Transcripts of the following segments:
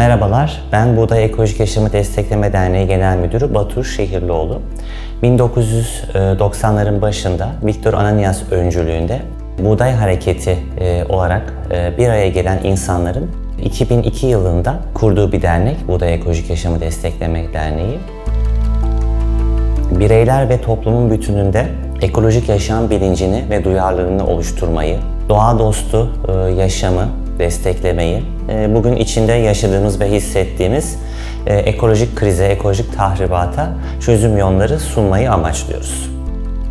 Merhabalar, ben Buğday Ekolojik Yaşamı Destekleme Derneği Genel Müdürü Batur Şehirlioğlu. 1990'ların başında Viktor Ananias öncülüğünde Buğday Hareketi e, olarak e, bir araya gelen insanların 2002 yılında kurduğu bir dernek, Buğday Ekolojik Yaşamı Destekleme Derneği. Bireyler ve toplumun bütününde ekolojik yaşam bilincini ve duyarlılığını oluşturmayı, doğa dostu e, yaşamı desteklemeyi, e, bugün içinde yaşadığımız ve hissettiğimiz e, ekolojik krize, ekolojik tahribata çözüm yolları sunmayı amaçlıyoruz.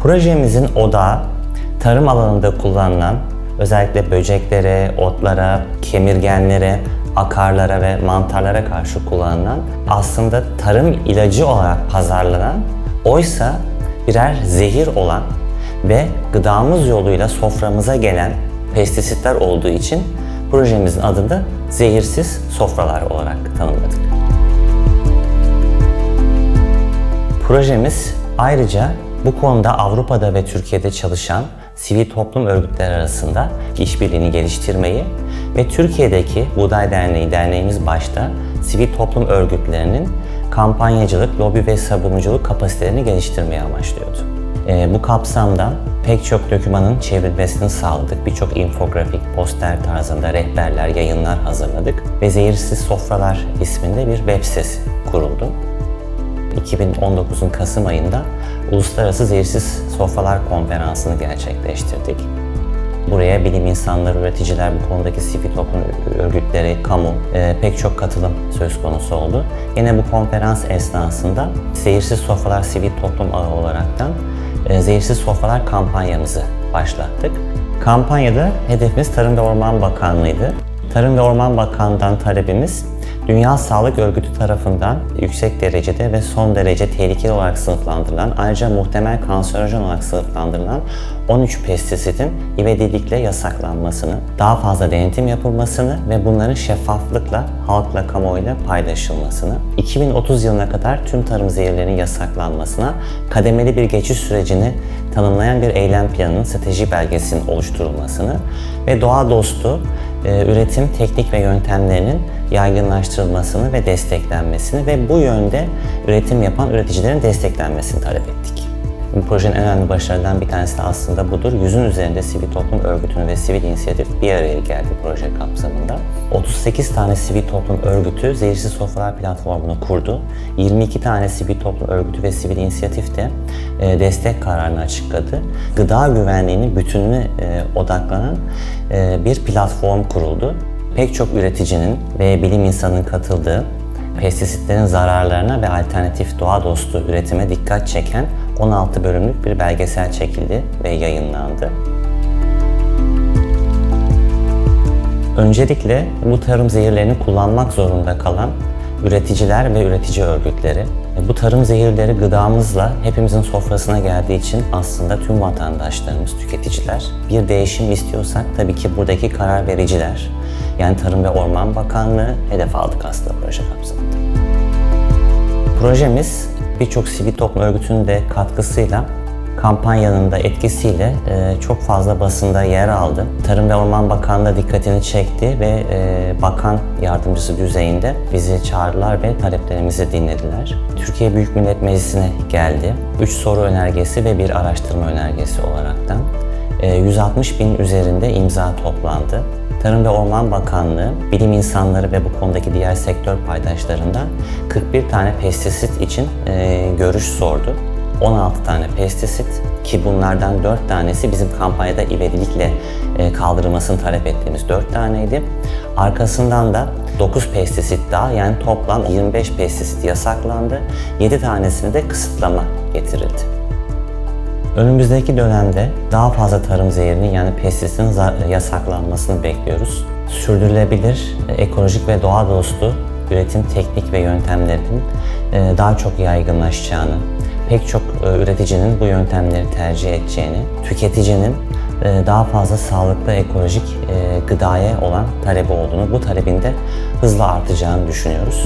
Projemizin odağı tarım alanında kullanılan özellikle böceklere, otlara, kemirgenlere, akarlara ve mantarlara karşı kullanılan aslında tarım ilacı olarak pazarlanan oysa birer zehir olan ve gıdamız yoluyla soframıza gelen pestisitler olduğu için projemizin adını da zehirsiz sofralar olarak tanımladık. Projemiz ayrıca bu konuda Avrupa'da ve Türkiye'de çalışan sivil toplum örgütleri arasında işbirliğini geliştirmeyi ve Türkiye'deki Buğday Derneği, derneğimiz başta sivil toplum örgütlerinin kampanyacılık, lobi ve savunuculuk kapasitelerini geliştirmeyi amaçlıyordu. E, bu kapsamda pek çok dokümanın çevrilmesini sağladık. Birçok infografik, poster tarzında rehberler, yayınlar hazırladık ve Zehirsiz Sofralar isminde bir web sitesi kuruldu. 2019'un Kasım ayında Uluslararası Zehirsiz Sofralar Konferansı'nı gerçekleştirdik. Buraya bilim insanları, üreticiler, bu konudaki sivil toplum örgütleri, kamu e, pek çok katılım söz konusu oldu. Yine bu konferans esnasında Zehirsiz Sofralar Sivil Toplum Ağı olaraktan e, Zehirsiz Sofralar kampanyamızı başlattık. Kampanyada hedefimiz Tarım ve Orman Bakanlığı'ydı. Tarım ve Orman Bakanlığı'ndan talebimiz Dünya Sağlık Örgütü tarafından yüksek derecede ve son derece tehlikeli olarak sınıflandırılan, ayrıca muhtemel kanserojen olarak sınıflandırılan 13 pestisitin ivedilikle yasaklanmasını, daha fazla denetim yapılmasını ve bunların şeffaflıkla, halkla, kamuoyuyla paylaşılmasını, 2030 yılına kadar tüm tarım zehirlerinin yasaklanmasına, kademeli bir geçiş sürecini tanımlayan bir eylem planının strateji belgesinin oluşturulmasını ve doğa dostu üretim teknik ve yöntemlerinin yaygınlaştırılmasını ve desteklenmesini ve bu yönde üretim yapan üreticilerin desteklenmesini talep ettik. Bu projenin en önemli başarılarından bir tanesi de aslında budur. Yüzün üzerinde sivil toplum örgütünü ve sivil inisiyatif bir araya geldi proje kapsamında. 38 tane sivil toplum örgütü Zehirsiz Sofralar platformunu kurdu. 22 tane sivil toplum örgütü ve sivil inisiyatif de e, destek kararını açıkladı. Gıda güvenliğinin bütününe e, odaklanan e, bir platform kuruldu. Pek çok üreticinin ve bilim insanının katıldığı pestisitlerin zararlarına ve alternatif doğa dostu üretime dikkat çeken 16 bölümlük bir belgesel çekildi ve yayınlandı. Öncelikle bu tarım zehirlerini kullanmak zorunda kalan üreticiler ve üretici örgütleri. Bu tarım zehirleri gıdamızla hepimizin sofrasına geldiği için aslında tüm vatandaşlarımız, tüketiciler bir değişim istiyorsak tabii ki buradaki karar vericiler. Yani Tarım ve Orman Bakanlığı hedef aldık aslında proje kapsamında. Projemiz birçok sivil toplum örgütünün de katkısıyla kampanyanın da etkisiyle e, çok fazla basında yer aldı. Tarım ve Orman Bakanlığı dikkatini çekti ve e, bakan yardımcısı düzeyinde bizi çağırdılar ve taleplerimizi dinlediler. Türkiye Büyük Millet Meclisi'ne geldi. 3 soru önergesi ve bir araştırma önergesi olaraktan. E, 160 bin üzerinde imza toplandı. Tarım ve Orman Bakanlığı, bilim insanları ve bu konudaki diğer sektör paydaşlarından 41 tane pestisit için e, görüş sordu. 16 tane pestisit ki bunlardan 4 tanesi bizim kampanyada ivedilikle e, kaldırılmasını talep ettiğimiz 4 taneydi. Arkasından da 9 pestisit daha yani toplam 25 pestisit yasaklandı. 7 tanesine de kısıtlama getirildi. Önümüzdeki dönemde daha fazla tarım zehirinin yani pestisitin yasaklanmasını bekliyoruz. Sürdürülebilir, ekolojik ve doğa dostu üretim teknik ve yöntemlerinin e, daha çok yaygınlaşacağını, pek çok e, üreticinin bu yöntemleri tercih edeceğini, tüketicinin e, daha fazla sağlıklı ekolojik gıdaya olan talebi olduğunu, bu talebin de hızla artacağını düşünüyoruz.